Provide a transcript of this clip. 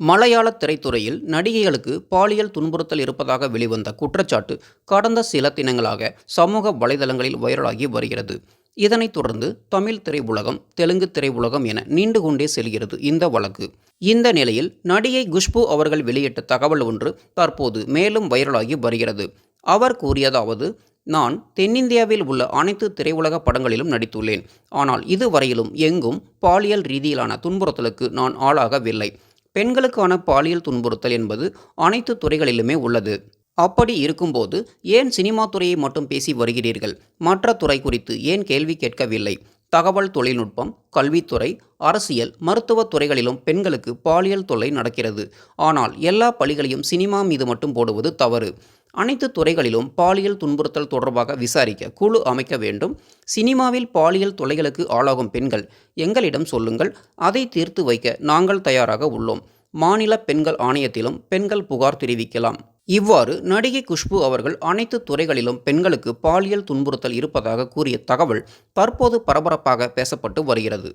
மலையாள திரைத்துறையில் நடிகைகளுக்கு பாலியல் துன்புறுத்தல் இருப்பதாக வெளிவந்த குற்றச்சாட்டு கடந்த சில தினங்களாக சமூக வலைதளங்களில் வைரலாகி வருகிறது. இதனைத் தொடர்ந்து தமிழ் திரையுலகம் தெலுங்கு திரையுலகம் என நீண்டு கொண்டே செல்கிறது இந்த வழக்கு. இந்த நிலையில் நடிகை குஷ்பு அவர்கள் வெளியிட்ட தகவல் ஒன்று தற்போது மேலும் வைரலாகி வருகிறது. அவர் கூறியதாவது நான் தென்னிந்தியாவில் உள்ள அனைத்து திரையுலக படங்களிலும் நடித்துள்ளேன். ஆனால் இதுவரையிலும் எங்கும் பாலியல் ரீதியிலான துன்புறுத்தலுக்கு நான் ஆளாகவில்லை. பெண்களுக்கான பாலியல் துன்புறுத்தல் என்பது அனைத்து துறைகளிலுமே உள்ளது. அப்படி இருக்கும்போது ஏன் சினிமா துறையை மட்டும் பேசி வருகிறீர்கள்? மற்ற துறை குறித்து ஏன் கேள்வி கேட்கவில்லை? தகவல் தொழில்நுட்பம் கல்வித்துறை அரசியல் மருத்துவத் துறைகளிலும் பெண்களுக்கு பாலியல் தொல்லை நடக்கிறது. ஆனால் எல்லா பழிகளையும் சினிமா மீது மட்டும் போடுவது தவறு. அனைத்து துறைகளிலும் பாலியல் துன்புறுத்தல் தொடர்பாக விசாரிக்க குழு அமைக்க வேண்டும். சினிமாவில் பாலியல் தொலைகளுக்கு ஆளாகும் பெண்கள். எங்களிடம் சொல்லுங்கள். அதை தீர்த்து வைக்க நாங்கள் தயாராக உள்ளோம். மாநில பெண்கள் ஆணையத்திலும் பெண்கள் புகார் தெரிவிக்கலாம். இவ்வாறு நடிகை குஷ்பு அவர்கள் அனைத்து துறைகளிலும் பெண்களுக்கு பாலியல் துன்புறுத்தல் இருப்பதாக கூறிய தகவல் தற்போது பரபரப்பாக பேசப்பட்டு வருகிறது.